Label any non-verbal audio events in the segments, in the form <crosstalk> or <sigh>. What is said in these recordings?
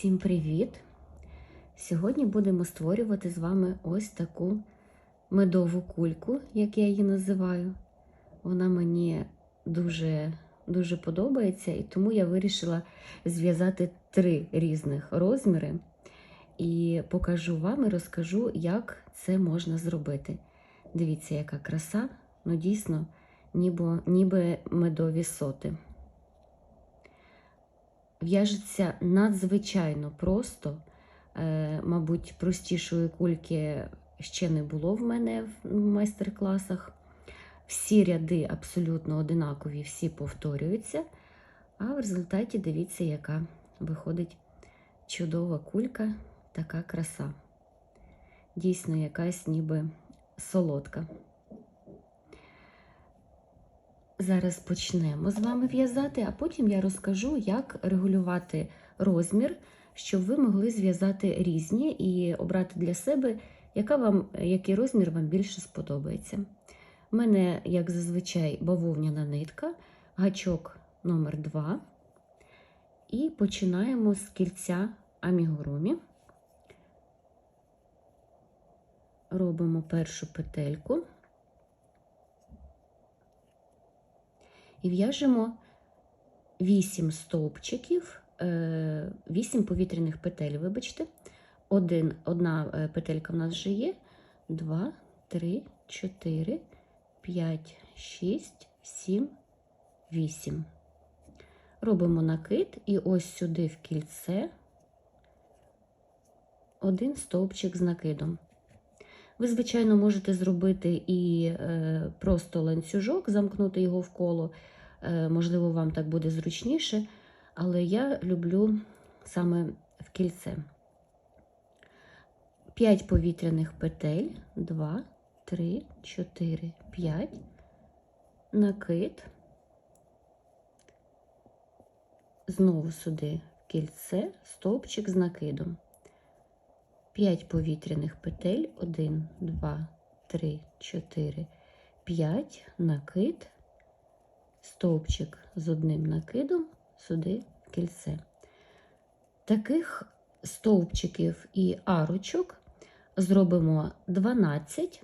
Всім привіт! Сьогодні будемо створювати з вами ось таку медову кульку, як я її називаю. Вона мені дуже, дуже подобається, і тому я вирішила зв'язати три різних розміри. І покажу вам і розкажу, як це можна зробити. Дивіться, яка краса, ну дійсно, ніби, ніби медові соти. В'яжеться надзвичайно просто. Е, мабуть, простішої кульки ще не було в мене в майстер-класах. Всі ряди абсолютно одинакові, всі повторюються. А в результаті дивіться, яка виходить чудова кулька, така краса. Дійсно, якась ніби солодка. Зараз почнемо з вами в'язати, а потім я розкажу, як регулювати розмір, щоб ви могли зв'язати різні і обрати для себе, яка вам, який розмір вам більше сподобається. У мене, як зазвичай, бавовняна нитка, гачок номер 2 І починаємо з кільця амігурумі. Робимо першу петельку. І в'яжемо 8 стовпчиків, 8 повітряних петель, вибачте. Один, Одна петелька в нас вже є. 2, 3, 4, 5, 6, 7, 8. Робимо накид і ось сюди в кільце один стовпчик з накидом. Ви, звичайно, можете зробити і е, просто ланцюжок, замкнути його в коло. Е, можливо, вам так буде зручніше, але я люблю саме в кільце. 5 повітряних петель, 2, 3, 4, 5, накид, знову сюди в кільце, стовпчик з накидом. 5 повітряних петель, 1, 2, 3, 4, 5, накид, стовпчик з одним накидом сюди кільце. Таких стовпчиків і арочок зробимо 12,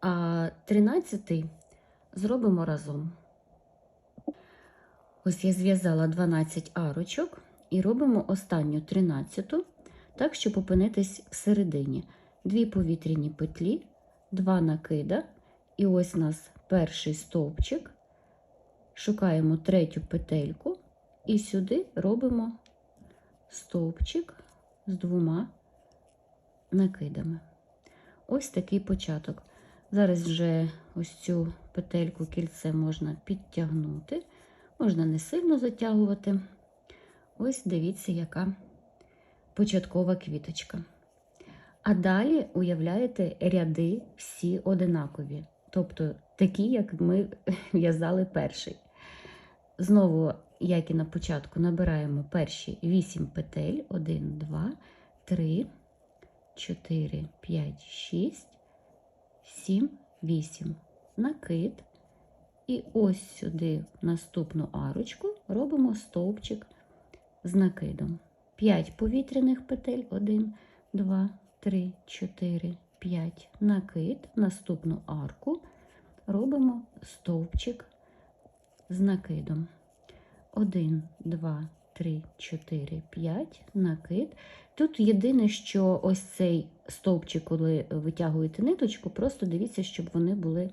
а 13 зробимо разом. Ось я зв'язала 12 арочок і робимо останню 13 так, щоб опинитись всередині. Дві повітряні петлі, два накида, і ось у нас перший стовпчик. Шукаємо третю петельку і сюди робимо стовпчик з двома накидами. Ось такий початок. Зараз вже ось цю петельку кільце можна підтягнути, можна не сильно затягувати. Ось дивіться, яка початкова квіточка. А далі уявляєте ряди всі одинакові, тобто такі, як ми <laughs> в'язали перший. Знову, як і на початку, набираємо перші 8 петель: 1, 2, 3, 4, 5, 6, 7, 8. Накид. І ось сюди, наступну арочку, робимо стовпчик з накидом. 5 повітряних петель, 1, 2, 3, 4, 5 накид, наступну арку робимо стовпчик з накидом. 1, 2, 3, 4, 5 накид. Тут єдине, що ось цей стовпчик, коли витягуєте ниточку, просто дивіться, щоб вони були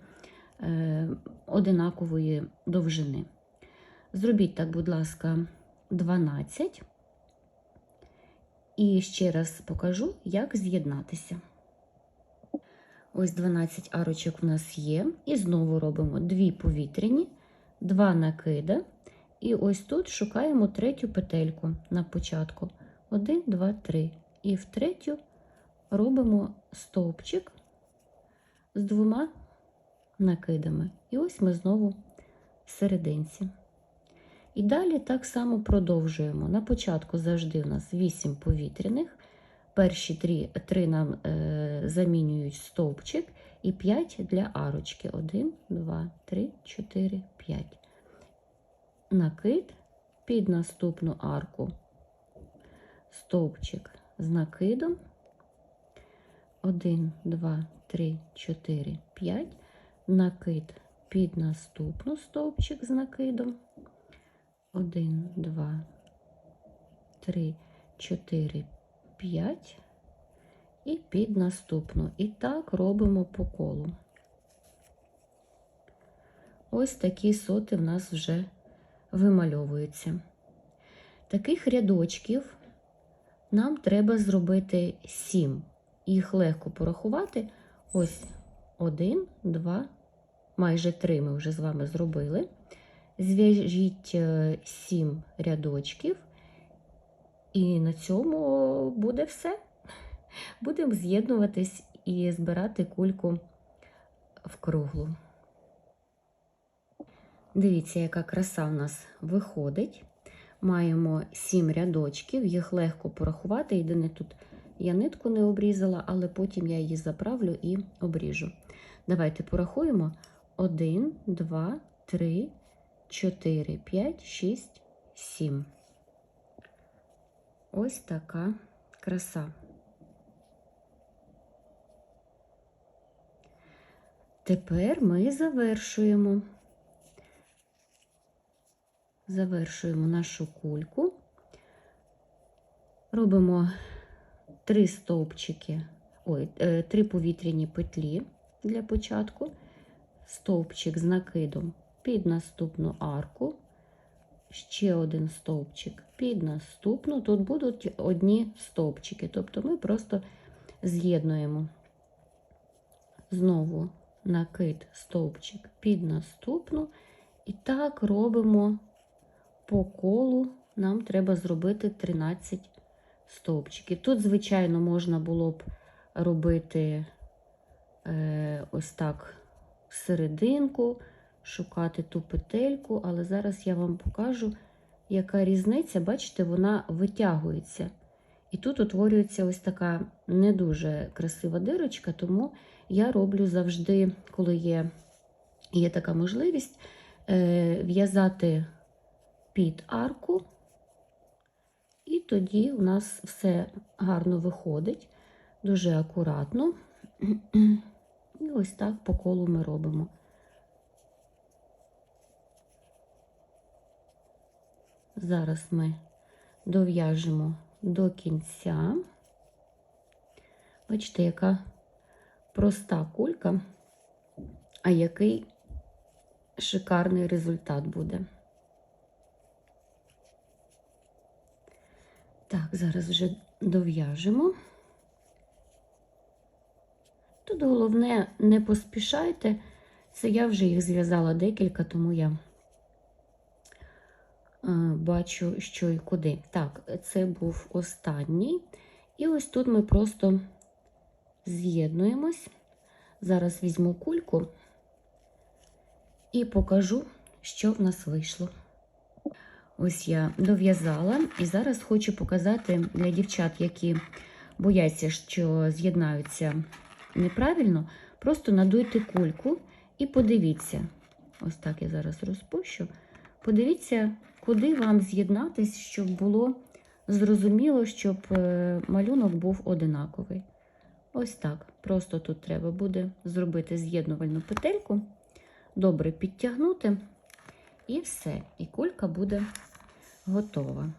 е, одинакової довжини. Зробіть так, будь ласка, 12. І ще раз покажу, як з'єднатися. Ось 12 арочок в нас є. І знову робимо дві повітряні, два накида. І ось тут шукаємо третю петельку на початку. 1, 2, 3. І в третю робимо стовпчик з двома накидами. І ось ми знову в серединці. І далі так само продовжуємо. На початку завжди у нас 8 повітряних. Перші 3, 3 нам е, замінюють стовпчик і 5 для арочки. 1, 2, 3, 4, 5. Накид під наступну арку. стовпчик з накидом. 1, 2, 3, 4, 5. Накид під наступну стовпчик з накидом. 1, 2, 3, 4, 5. І під наступну. І так робимо по колу. Ось такі соти в нас вже вимальовуються. Таких рядочків нам треба зробити 7. Їх легко порахувати. Ось 1, 2, майже 3 ми вже з вами зробили. Зв'яжіть 7 рядочків, і на цьому буде все. Будемо з'єднуватись і збирати кульку в круглу. Дивіться, яка краса в нас виходить. Маємо 7 рядочків, їх легко порахувати. Єдине тут я нитку не обрізала, але потім я її заправлю і обріжу. Давайте порахуємо: 1, 2, 3, 4, 5, 6, 7. Ось така краса. Тепер ми завершуємо. Завершуємо нашу кульку. Робимо три стовпчики, ой, е, три повітряні петлі для початку, стовпчик з накидом під наступну арку, ще один стовпчик під наступну. Тут будуть одні стовпчики, тобто ми просто з'єднуємо знову накид, стовпчик під наступну. І так робимо по колу, нам треба зробити 13 стовпчиків. Тут, звичайно, можна було б робити е, ось так серединку, шукати ту петельку, але зараз я вам покажу, яка різниця. Бачите, вона витягується. І тут утворюється ось така не дуже красива дирочка, тому я роблю завжди, коли є, є така можливість, е, в'язати під арку, і тоді у нас все гарно виходить, дуже акуратно. І ось так по колу ми робимо. Зараз ми дов'яжемо до кінця. Бачите, яка проста кулька, а який шикарний результат буде. Так, зараз вже дов'яжемо. Тут головне, не поспішайте. Це я вже їх зв'язала декілька, тому я бачу, що і куди. Так, це був останній. І ось тут ми просто з'єднуємось. Зараз візьму кульку і покажу, що в нас вийшло. Ось я дов'язала, і зараз хочу показати для дівчат, які бояться, що з'єднаються неправильно. Просто надуйте кульку і подивіться. Ось так я зараз розпущу. Подивіться, куди вам з'єднатись, щоб було зрозуміло, щоб е, малюнок був одинаковий. Ось так. Просто тут треба буде зробити з'єднувальну петельку, добре підтягнути, і все. І кулька буде готова.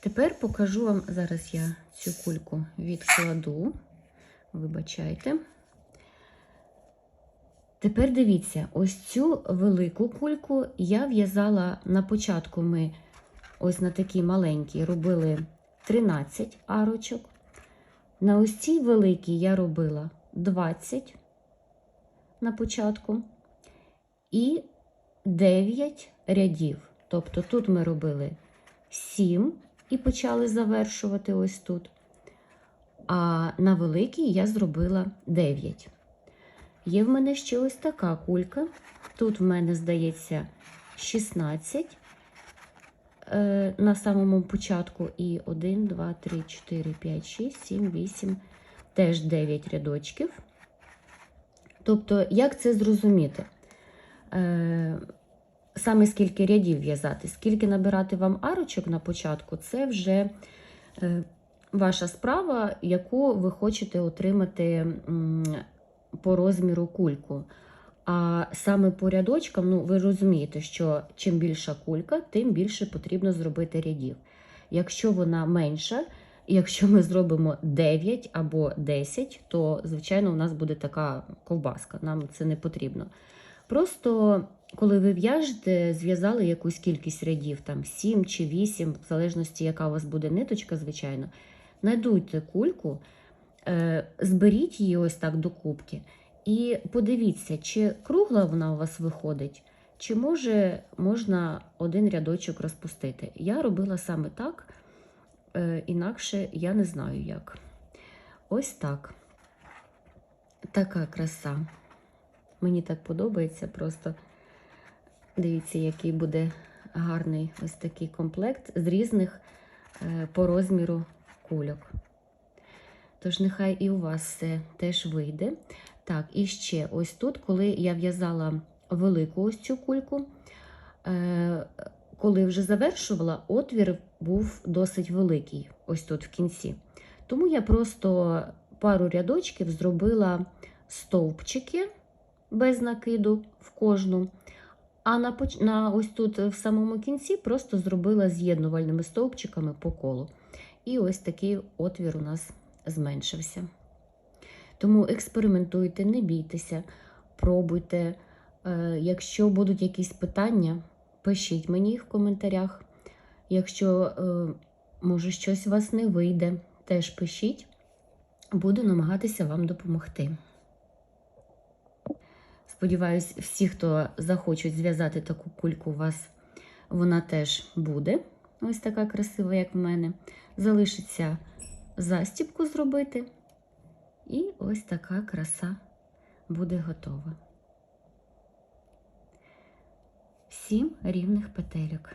Тепер покажу вам, зараз я цю кульку відкладу, вибачайте. Тепер дивіться, ось цю велику кульку я в'язала на початку ми ось на такій маленькій робили 13 арочок. На ось цій великій я робила 20 на початку і 9 рядів. Тобто тут ми робили 7 і почали завершувати ось тут. А на великій я зробила 9. Є в мене ще ось така кулька. Тут в мене, здається, 16 е, на самому початку. І 1, 2, 3, 4, 5, 6, 7, 8, теж 9 рядочків. Тобто, як це зрозуміти? Е, саме скільки рядів в'язати, скільки набирати вам арочок на початку, це вже е, ваша справа, яку ви хочете отримати по розміру кульку. А саме по рядочкам, ну ви розумієте, що чим більша кулька, тим більше потрібно зробити рядів. Якщо вона менша, якщо ми зробимо 9 або 10, то, звичайно, у нас буде така ковбаска, нам це не потрібно. Просто, коли ви в'яжете, зв'язали якусь кількість рядів, там 7 чи 8, в залежності, яка у вас буде ниточка, звичайно, надуйте кульку, зберіть її ось так до кубки. І подивіться, чи кругла вона у вас виходить, чи може можна один рядочок розпустити. Я робила саме так, е, інакше я не знаю як. Ось так. Така краса. Мені так подобається просто. Дивіться, який буде гарний ось такий комплект з різних е, по розміру кульок. Тож, нехай і у вас все теж вийде. Так, і ще ось тут, коли я в'язала велику ось цю кульку, е, коли вже завершувала, отвір був досить великий, ось тут в кінці. Тому я просто пару рядочків зробила стовпчики без накиду в кожну. А на, на ось тут в самому кінці просто зробила з'єднувальними стовпчиками по колу. І ось такий отвір у нас зменшився. Тому експериментуйте, не бійтеся, пробуйте. Е, Якщо будуть якісь питання, пишіть мені їх в коментарях. Якщо, е, може, щось у вас не вийде, теж пишіть. Буду намагатися вам допомогти. Сподіваюсь, всі, хто захочуть зв'язати таку кульку, у вас вона теж буде. Ось така красива, як в мене. Залишиться застібку зробити. І ось така краса буде готова. Сім рівних петельок.